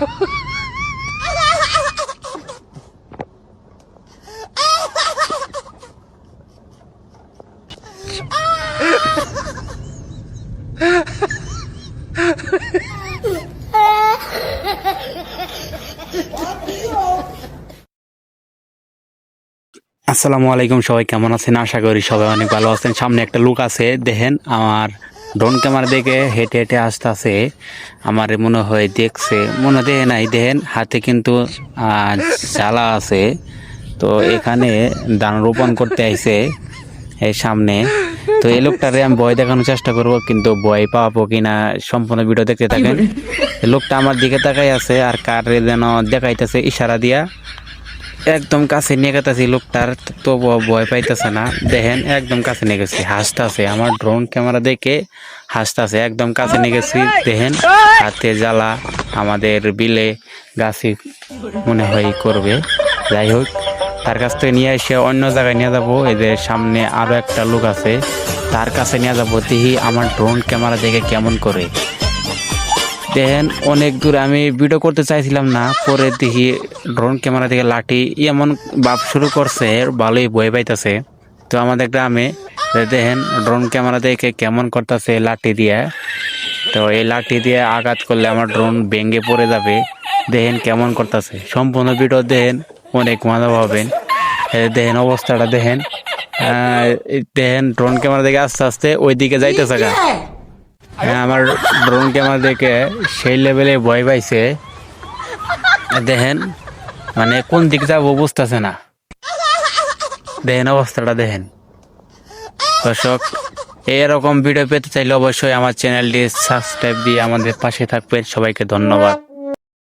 আসসালামু আলাইকুম সবাই, কেমন আছেন? আশা করি সবাই অনেক ভালো আছেন। সামনে একটা লোক আছে, দেখেন, আমার ড্রোন ক্যামেরা দেখে হেঁটে হেঁটে আসতেছে। আমার মনে হয় দেখছে। মনে দেখে নাই, দেখেন হাতে কিন্তু জ্বালা আছে। তো এখানে ধান রোপণ করতে আইছে এই সামনে। তো এই লোকটারে আমি ভয় দেখানোর চেষ্টা করব, কিন্তু ভয় পাবো কিনা সম্পূর্ণ ভিডিও দেখতে থাকেন। লোকটা আমার দিকে তাকাই আছে আর কারে যেন দেখাইতেছে ইশারা দিয়া। একদম কাছে নিয়ে গেতেছি লোকটার তো ভয় পাইতেছে না। দেখেন, একদম কাছে নিয়ে গেছি, হাসতেছে। আমার ড্রোন ক্যামেরা দেখে হাসতেছে, একদম কাছে নিয়ে গেছি। দেখেন, হাতে জ্বালা আমাদের বিলে গাছি মনে হয় করবে। যাই হোক, তার কাছ থেকে নিয়ে এসে অন্য জায়গায় নিয়ে যাব। এদের সামনে আরও একটা লোক আছে, তার কাছে নিয়ে যাব। দেখি আমার ড্রোন ক্যামেরা দেখে কেমন করে। দেখেন, অনেক দূরে আমি ভিডিও করতে চাইছিলাম না। পরে দেখি ড্রোন ক্যামেরা থেকে লাঠি, এমন বাপ শুরু করছে, ভালোই বয়ে পাইতেছে। তো আমাদের গ্রামে, দেখেন ড্রোন ক্যামেরা দেখে কেমন করতেছে লাঠি দিয়ে। তো এই লাঠি দিয়ে আঘাত করলে আমার ড্রোন ভেঙে পড়ে যাবে। দেখেন কেমন করতেছে। সম্পূর্ণ ভিডিও দেখেন, অনেক মজা পাবেন দেখেন অবস্থাটা দেখেন। দেখেন ড্রোন ক্যামেরা দেখে আস্তে আস্তে ওই দিকে যাইতেছে গা। আমার ড্রোন ক্যামেরা দেখে সেই লেভেলে ভয় পাইছে। দেখেন মানে কোন দিক যাব বুঝতেছে না। দেখেন অবস্থাটা, দেখেন। দর্শক, এরকম ভিডিও পেতে চাইলে অবশ্যই আমার চ্যানেলটি সাবস্ক্রাইব দিয়ে আমাদের পাশে থাকবেন। সবাইকে ধন্যবাদ।